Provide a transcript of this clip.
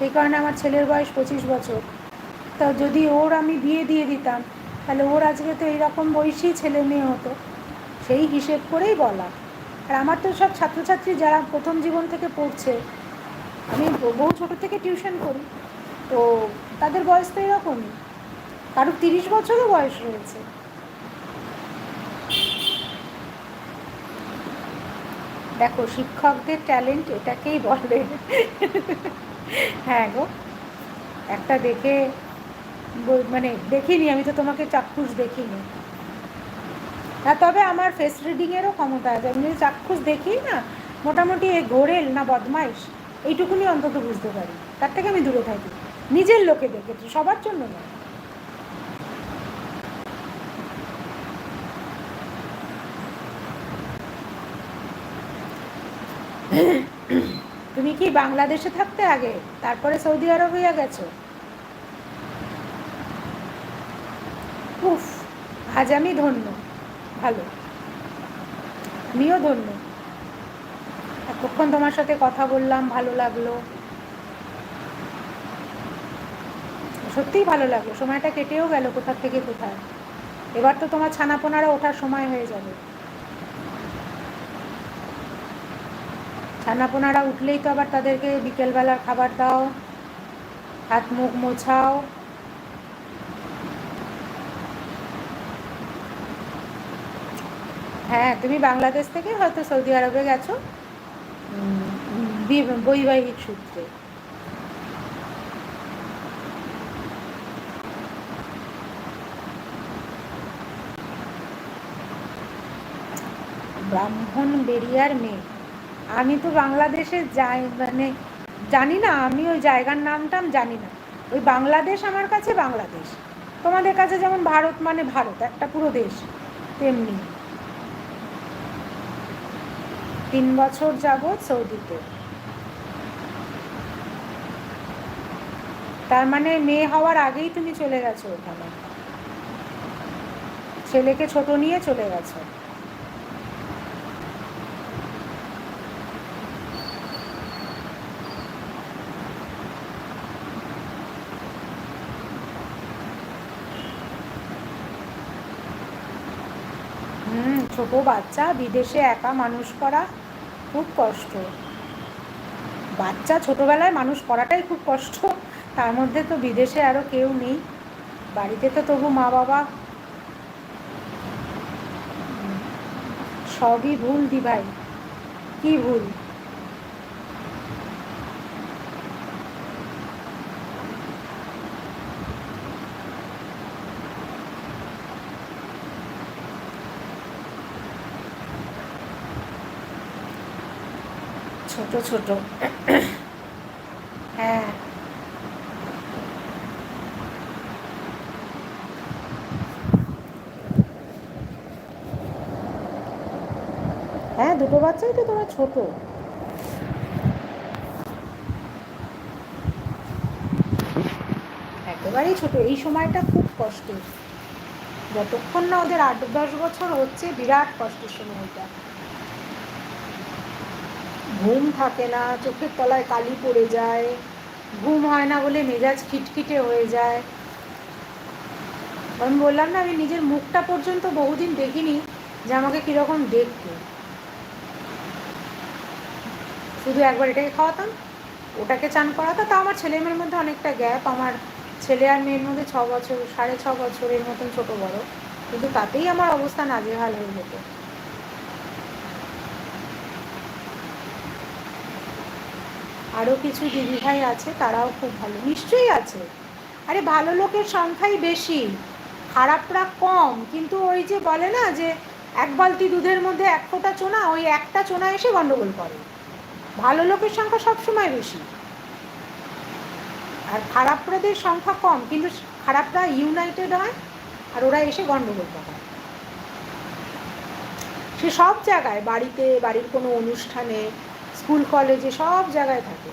সেই কারণে আমার ছেলের বয়স পঁচিশ বছর। তা যদি ওর আমি বিয়ে দিয়ে দিতাম, তাহলে ওর আজকে তো এইরকম বয়সী ছেলে মেয়ে হতো, সেই হিসেব করেই বলা। আর আমার তো সব ছাত্রছাত্রী যারা প্রথম জীবন থেকে পড়ছে, আমি বহু ছোটো থেকে টিউশন করি, তো তাদের বয়স তো এরকমই। কারও তিরিশ বছরও বয়স রয়েছে। দেখো, শিক্ষকদের ট্যালেন্ট এটাকেই বলে। হ্যাঁ গো। একটা দেখে মানে দেখিনি, আমি তো তোমাকে চাক্ষুষ দেখিনি। হ্যাঁ তবে আমার ফেস রিডিংয়েরও ক্ষমতা আছে। আমি যদি চাক্ষুষ দেখি না, মোটামুটি এ ঘোরেল না বদমাইশ, এইটুকুনি অন্তত বুঝতে পারি। তার থেকে আমি দূরে থাকি। নিজের লোকে দেখেছি, সবার জন্য না তুমি কি বাংলাদেশে থাকতে আগে? তারপরে সৌদি আরব হইয়া গেছো? উফ, আজ আমি ধন্য। ভালো। আমিও ধন্য। এতক্ষণ তোমার সাথে কথা বললাম, ভালো লাগল। সত্যিই ভালো লাগল। সময়টা কেটেও গেল কোথার থেকে কোথায়। এবার তো তোমার ছানাপোনারা ওঠার সময় হয়ে যাবে। ছানাপোনারা উঠলেই তো আবার তাদেরকে বিকেলবেলার খাবার দাও, হাত মুখ মোছাও। হ্যাঁ তুমি বাংলাদেশ থেকে হয়তো সৌদি আরবে গেছো? বৈবাহিক সূত্রে। ব্রাহ্মণ বেরিয়ার মেয়ে। আমি তো বাংলাদেশে যাই মানে জানি না, আমি ওই জায়গার নামটাম জানি না। ওই বাংলাদেশ আমার কাছে বাংলাদেশ। তোমাদের কাছে যেমন ভারত মানে ভারত, একটা পুরো দেশ, তেমনি। তিন বছর যাবৎ সৌদিতে। তার মানে মেয়ে হওয়ার আগেই তুমি চলে গেছো ওখানে। ছেলেকে ছোট নিয়ে চলে গেছো। ছোট বাচ্চা বিদেশে একা মানুষ করা খুব কষ্ট। বাচ্চা ছোটোবেলায় মানুষ করাটাই খুব কষ্ট। তার মধ্যে তো বিদেশে আরও কেউ নেই। বাড়িতে তো তবু মা বাবা সবই ভুল দি ভাই কি ভুল? ছোট ছোট। হ্যাঁ। হ্যাঁ দুটো বাচ্চাই তো তোমার ছোট। একেবারেই ছোট। এই সময়টা খুব কষ্টের। যতক্ষণ না ওদের আট, দশ বছর হচ্ছে, বিরাট কষ্টের সময়টা। ঘুম থাকে না, চোখের তলায় কালি পড়ে যায়, ঘুম হয় না বলে মেজাজ খিটখিটে হয়ে যায়। আমি বললাম, না, আমি নিজের মুখটা পর্যন্ত বহুদিন দেখিনি যে আমাকে কীরকম দেখতে। শুধু একবার এটাকে খাওয়াতাম, ওটাকে চান করাতাম। তা আমার ছেলে মেয়ের মধ্যে অনেকটা গ্যাপ। আমার ছেলে আর মেয়ের মধ্যে ছ বছর, সাড়ে ছ বছরের মতন ছোট বড়। কিন্তু তাতেই আমার অবস্থা নাজেহাল হয়ে যেত। আরও কিছু দিদিভাই আছে, তারাও খুব ভালো। নিশ্চয়ই আছে। আরে ভালো লোকের সংখ্যাই বেশি। খারাপরা কম। কিন্তু ওই যে বলে না যে এক বালতি দুধের মধ্যে এক ফোঁটা চোনা, ওই একটা চোনা এসে গন্ডগোল করে। ভালো লোকের সংখ্যা সবসময় বেশি। আর খারাপরাদের সংখ্যা কম, কিন্তু খারাপরা ইউনাইটেড হয়, আর ওরা এসে গন্ডগোল করে। সে সব জায়গায়, বাড়িতে, বাড়ির কোনো অনুষ্ঠানে স্কুল কলেজে সব জায়গায় থাকে।